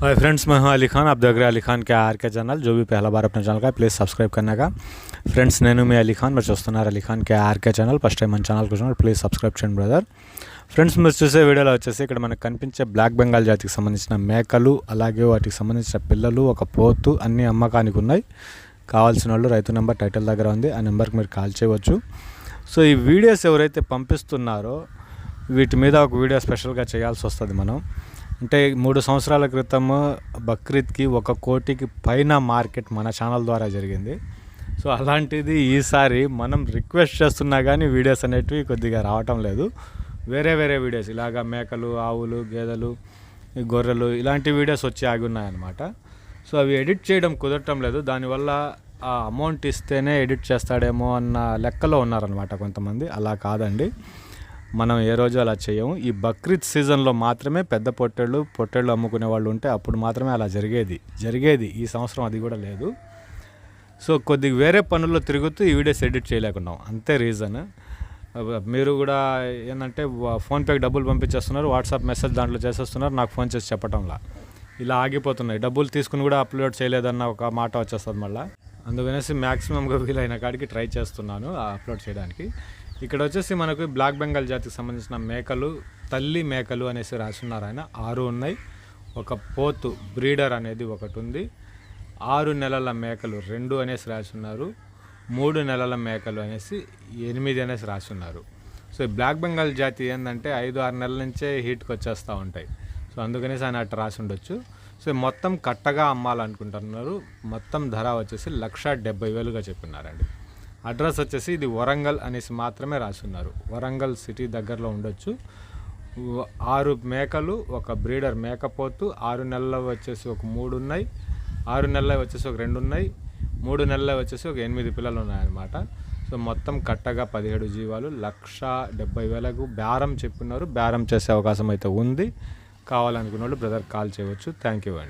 Hi friends मैं हूं अली खान आप देख रहे हैं अली खान के आर के चैनल जो भी पहला बार अपने ఛానల్ का ప్లీజ్ సబ్స్క్రైబ్ करने का ఫ్రెండ్స్ నేను మీ అలీ ఖాన్ మీరు చూస్తున్నారు Ali Khan K RK channel first time మన ఛానల్కి వచ్చినప్పుడు ప్లీజ్ సబ్స్క్రైబ్ చేయండి బ్రదర్ ఫ్రెండ్స్ మీరు చూసే వీడియోలో వచ్చేసి ఇక్కడ మనకు కనిపించే బ్లాక్ బెంగాల్ జాతికి సంబంధించిన మేకలు అలాగే వాటికి సంబంధించిన పిల్లలు ఒక పోతు అన్ని అమ్మకానికి ఉన్నాయి కావాల్సిన వాళ్ళు రైతు నెంబర్ టైటిల్ దగ్గర ఉంది ఆ నెంబర్కి మీరు కాల్ చేయవచ్చు సో ఈ వీడియోస్ ఎవరైతే పంపిస్తున్నారో వీటి మీద ఒక వీడియో స్పెషల్గా చేయాల్సి వస్తుంది మనం అంటే మూడు సంవత్సరాల క్రితం బక్రీద్కి ఒక కోటికి పైన మార్కెట్ మన ఛానల్ ద్వారా జరిగింది. సో అలాంటిది ఈసారి మనం రిక్వెస్ట్ చేస్తున్నా కానీ వీడియోస్ అనేటివి కొద్దిగా రావటం లేదు. వేరే వేరే వీడియోస్ ఇలాగా మేకలు ఆవులు గేదెలు గొర్రెలు ఇలాంటి వీడియోస్ వచ్చి ఆగి ఉన్నాయన్నమాట సో అవి ఎడిట్ చేయడం కుదరటం లేదు. దానివల్ల ఆ అమౌంట్ ఇస్తేనే ఎడిట్ చేస్తాడేమో అన్న లెక్కలో ఉన్నారనమాట కొంతమంది. అలా కాదండి. మనం ఏ రోజు అలా చేయము. ఈ బక్రీద్ సీజన్లో మాత్రమే పెద్ద పొట్టేళ్ళు పొట్టేళ్ళు అమ్ముకునే వాళ్ళు ఉంటే అప్పుడు మాత్రమే అలా జరిగేది. జరిగేది. ఈ సంవత్సరం అది కూడా లేదు. సో కొద్దిగా వేరే పనుల్లో తిరుగుతూ ఈ వీడియోస్ ఎడిట్ చేయలేకున్నాం. అంతే రీజన్. మీరు కూడా ఏంటంటే ఫోన్పేకి డబ్బులు పంపించేస్తున్నారు. వాట్సాప్ మెసేజ్ దాంట్లో చేసేస్తున్నారు. నాకు ఫోన్ చేసి చెప్పటంలా. ఇలా ఆగిపోతున్నాయి. డబ్బులు తీసుకుని కూడా అప్లోడ్ చేయలేదన్న ఒక మాట వచ్చేస్తుంది మళ్ళీ. అందుకనేసి మ్యాక్సిమంగా వీలైన కాడికి ట్రై చేస్తున్నాను అప్లోడ్ చేయడానికి. ఇక్కడ వచ్చేసి మనకు బ్లాక్ బెంగాల్ జాతికి సంబంధించిన మేకలు తల్లి మేకలు అనేసి రాసున్నారు ఆయన. ఆరు ఉన్నాయి. ఒక పోతు బ్రీడర్ అనేది ఒకటి ఉంది. ఆరు నెలల మేకలు రెండు అనేసి రాసున్నారు. మూడు నెలల మేకలు అనేసి ఎనిమిది అనేసి రాసున్నారు. సో ఈ బ్లాక్ బెంగాల్ జాతి ఏంటంటే ఐదు ఆరు నెలల నుంచే హీట్కి వచ్చేస్తూ ఉంటాయి. సో అందుకనేసి ఆయన అట్లా రాసి ఉండొచ్చు సో మొత్తం కట్టగా అమ్మాలనుకుంటున్నారు. మొత్తం ధర వచ్చేసి లక్ష డెబ్బై వేలుగా చెప్పినారండి. అడ్రస్ వచ్చేసి ఇది వరంగల్ అనేసి మాత్రమే రాసున్నారు. వరంగల్ సిటీ దగ్గరలో ఉండొచ్చు. ఆరు మేకలు ఒక బ్రీడర్ మేకపోతు ఆరు నెలల వచ్చేసి ఒక మూడు ఉన్నాయి. ఆరు నెలల వచ్చేసి ఒక రెండు ఉన్నాయి. మూడు నెలల వచ్చేసి ఒక ఎనిమిది పిల్లలు ఉన్నాయన్నమాట. సో మొత్తం కట్టగా పదిహేడు జీవాలు లక్ష డెబ్బై వేలకు బేరం చెప్పినారు. బేరం చేసే అవకాశం అయితే ఉంది. కావాలనుకున్న వాళ్ళు బ్రదర్ కాల్ చేయవచ్చు. థ్యాంక్ యూ అండి.